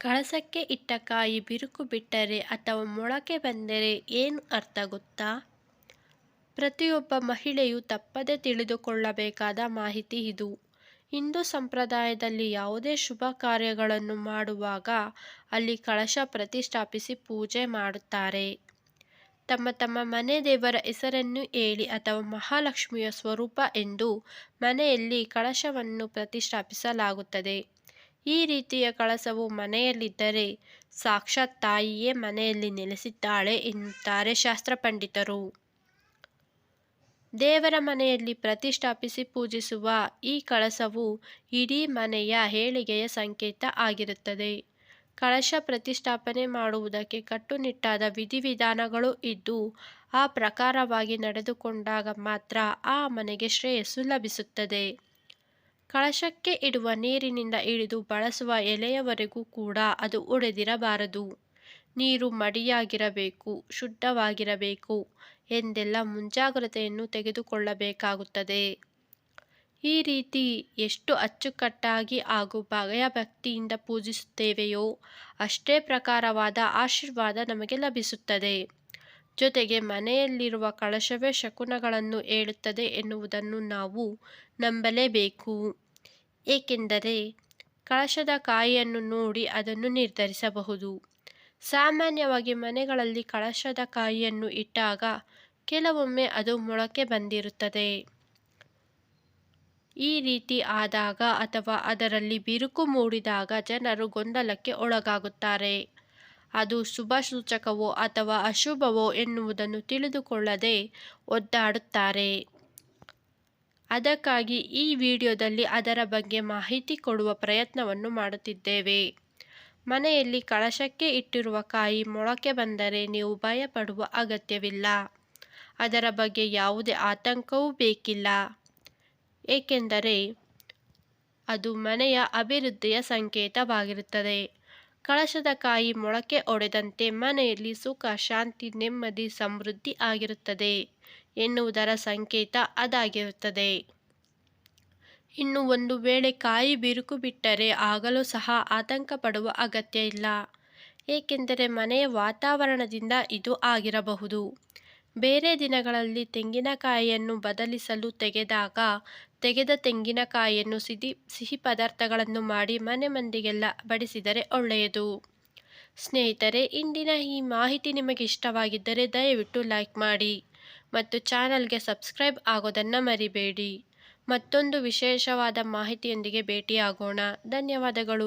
ಕಳಸಕ್ಕೆ ಇಟ್ಟ ಕಾಯಿ ಬಿರುಕು ಬಿಟ್ಟರೆ ಅಥವಾ ಮೊಳಕೆ ಬಂದರೆ ಏನು ಅರ್ಥ ಗೊತ್ತಾ? ಪ್ರತಿಯೊಬ್ಬ ಮಹಿಳೆಯು ತಪ್ಪದೆ ತಿಳಿದುಕೊಳ್ಳಬೇಕಾದ ಮಾಹಿತಿ ಇದು. ಹಿಂದೂ ಸಂಪ್ರದಾಯದಲ್ಲಿ ಯಾವುದೇ ಶುಭ ಕಾರ್ಯಗಳನ್ನು ಮಾಡುವಾಗ ಅಲ್ಲಿ ಕಳಶ ಪ್ರತಿಷ್ಠಾಪಿಸಿ ಪೂಜೆ ಮಾಡುತ್ತಾರೆ. ತಮ್ಮ ತಮ್ಮ ಮನೆ ದೇವರ ಹೆಸರನ್ನು ಹೇಳಿ ಅಥವಾ ಮಹಾಲಕ್ಷ್ಮಿಯ ಸ್ವರೂಪ ಎಂದು ಮನೆಯಲ್ಲಿ ಕಳಶವನ್ನು ಪ್ರತಿಷ್ಠಾಪಿಸಲಾಗುತ್ತದೆ. ಈ ರೀತಿಯ ಕಳಸವು ಮನೆಯಲ್ಲಿದ್ದರೆ ಸಾಕ್ಷಾತ್ ತಾಯಿಯೇ ಮನೆಯಲ್ಲಿ ನೆಲೆಸಿದ್ದಾಳೆ ಎನ್ನುತ್ತಾರೆ ಶಾಸ್ತ್ರ ಪಂಡಿತರು. ದೇವರ ಮನೆಯಲ್ಲಿ ಪ್ರತಿಷ್ಠಾಪಿಸಿ ಪೂಜಿಸುವ ಈ ಕಳಸವು ಇಡೀ ಮನೆಯ ಹೇಳಿಗೆಯ ಸಂಕೇತ ಆಗಿರುತ್ತದೆ. ಕಳಶ ಪ್ರತಿಷ್ಠಾಪನೆ ಮಾಡುವುದಕ್ಕೆ ಕಟ್ಟುನಿಟ್ಟಾದ ವಿಧಿವಿಧಾನಗಳು ಇದ್ದು, ಆ ಪ್ರಕಾರವಾಗಿ ನಡೆದುಕೊಂಡಾಗ ಮಾತ್ರ ಆ ಮನೆಗೆ ಶ್ರೇಯಸ್ಸು ಲಭಿಸುತ್ತದೆ. ಕಳಶಕ್ಕೆ ಇಡುವ ನೀರಿನಿಂದ ಹಿಡಿದು ಬಳಸುವ ಎಲೆಯವರೆಗೂ ಕೂಡ ಅದು ಒಡೆದಿರಬಾರದು. ನೀರು ಮಡಿಯಾಗಿರಬೇಕು, ಶುದ್ಧವಾಗಿರಬೇಕು ಎಂದೆಲ್ಲ ಮುಂಜಾಗ್ರತೆಯನ್ನು ತೆಗೆದುಕೊಳ್ಳಬೇಕಾಗುತ್ತದೆ. ಈ ರೀತಿ ಎಷ್ಟು ಅಚ್ಚುಕಟ್ಟಾಗಿ ಹಾಗೂ ಭಯಭಕ್ತಿಯಿಂದ ಪೂಜಿಸುತ್ತೇವೆಯೋ ಅಷ್ಟೇ ಪ್ರಕಾರವಾದ ಆಶೀರ್ವಾದ ನಮಗೆ ಲಭಿಸುತ್ತದೆ. ಜೊತೆಗೆ ಮನೆಯಲ್ಲಿರುವ ಕಳಶವೇ ಶಕುನಗಳನ್ನು ಹೇಳುತ್ತದೆ ಎನ್ನುವುದನ್ನು ನಾವು ನಂಬಲೇಬೇಕು. ಏಕೆಂದರೆ ಕಳಶದ ಕಾಯಿಯನ್ನು ನೋಡಿ ಅದನ್ನು ನಿರ್ಧರಿಸಬಹುದು. ಸಾಮಾನ್ಯವಾಗಿ ಮನೆಗಳಲ್ಲಿ ಕಳಶದ ಕಾಯಿಯನ್ನು ಇಟ್ಟಾಗ ಕೆಲವೊಮ್ಮೆ ಅದು ಮೊಳಕೆ ಬಂದಿರುತ್ತದೆ. ಈ ರೀತಿ ಆದಾಗ ಅಥವಾ ಅದರಲ್ಲಿ ಬಿರುಕು ಮೂಡಿದಾಗ ಜನರು ಗೊಂದಲಕ್ಕೆ ಒಳಗಾಗುತ್ತಾರೆ. ಅದು ಶುಭ ಸೂಚಕವೋ ಅಥವಾ ಅಶುಭವೋ ಎನ್ನುವುದನ್ನು ತಿಳಿದುಕೊಳ್ಳದೆ ಒದ್ದಾಡುತ್ತಾರೆ. ಅದಕ್ಕಾಗಿ ಈ ವಿಡಿಯೋದಲ್ಲಿ ಅದರ ಬಗ್ಗೆ ಮಾಹಿತಿ ಕೊಡುವ ಪ್ರಯತ್ನವನ್ನು ಮಾಡುತ್ತಿದ್ದೇವೆ. ಮನೆಯಲ್ಲಿ ಕಳಶಕ್ಕೆ ಇಟ್ಟಿರುವ ಕಾಯಿ ಮೊಳಕೆ ಬಂದರೆ ನೀವು ಭಯಪಡುವ ಅಗತ್ಯವಿಲ್ಲ. ಅದರ ಬಗ್ಗೆ ಯಾವುದೇ ಆತಂಕವೂ ಬೇಕಿಲ್ಲ. ಏಕೆಂದರೆ ಅದು ಮನೆಯ ಅಭಿವೃದ್ಧಿಯ ಸಂಕೇತವಾಗಿರುತ್ತದೆ. ಕಳಶದ ಕಾಯಿ ಮೊಳಕೆ ಒಡೆದಂತೆ ಮನೆಯಲ್ಲಿ ಸುಖ, ಶಾಂತಿ, ನೆಮ್ಮದಿ, ಸಮೃದ್ಧಿ ಆಗಿರುತ್ತದೆ ಎನ್ನುವುದರ ಸಂಕೇತ ಅದಾಗಿರುತ್ತದೆ. ಇನ್ನು ಒಂದು ವೇಳೆ ಕಾಯಿ ಬಿರುಕು ಬಿಟ್ಟರೆ ಆಗಲೂ ಸಹ ಆತಂಕ ಪಡುವ ಅಗತ್ಯ ಇಲ್ಲ. ಏಕೆಂದರೆ ಮನೆಯ ವಾತಾವರಣದಿಂದ ಇದು ಆಗಿರಬಹುದು. ಬೇರೆ ದಿನಗಳಲ್ಲಿ ತೆಂಗಿನಕಾಯಿಯನ್ನು ಬದಲಿಸಲು ತೆಗೆದಾಗ ತೆಗೆದ ತೆಂಗಿನಕಾಯಿಯನ್ನು ಸಿಹಿ ಸಿಹಿ ಪದಾರ್ಥಗಳನ್ನು ಮಾಡಿ ಮನೆ ಮಂದಿಗೆಲ್ಲ ಬಡಿಸಿದರೆ ಒಳ್ಳೆಯದು. ಸ್ನೇಹಿತರೆ, ಇಂದಿನ ಈ ಮಾಹಿತಿ ನಿಮಗೆ ಇಷ್ಟವಾಗಿದ್ದರೆ ದಯವಿಟ್ಟು ಲೈಕ್ ಮಾಡಿ ಮತ್ತು ಚಾನಲ್ಗೆ ಸಬ್ಸ್ಕ್ರೈಬ್ ಆಗೋದನ್ನು ಮರಿಬೇಡಿ. ಮತ್ತೊಂದು ವಿಶೇಷವಾದ ಮಾಹಿತಿಯೊಂದಿಗೆ ಭೇಟಿಯಾಗೋಣ. ಧನ್ಯವಾದಗಳು.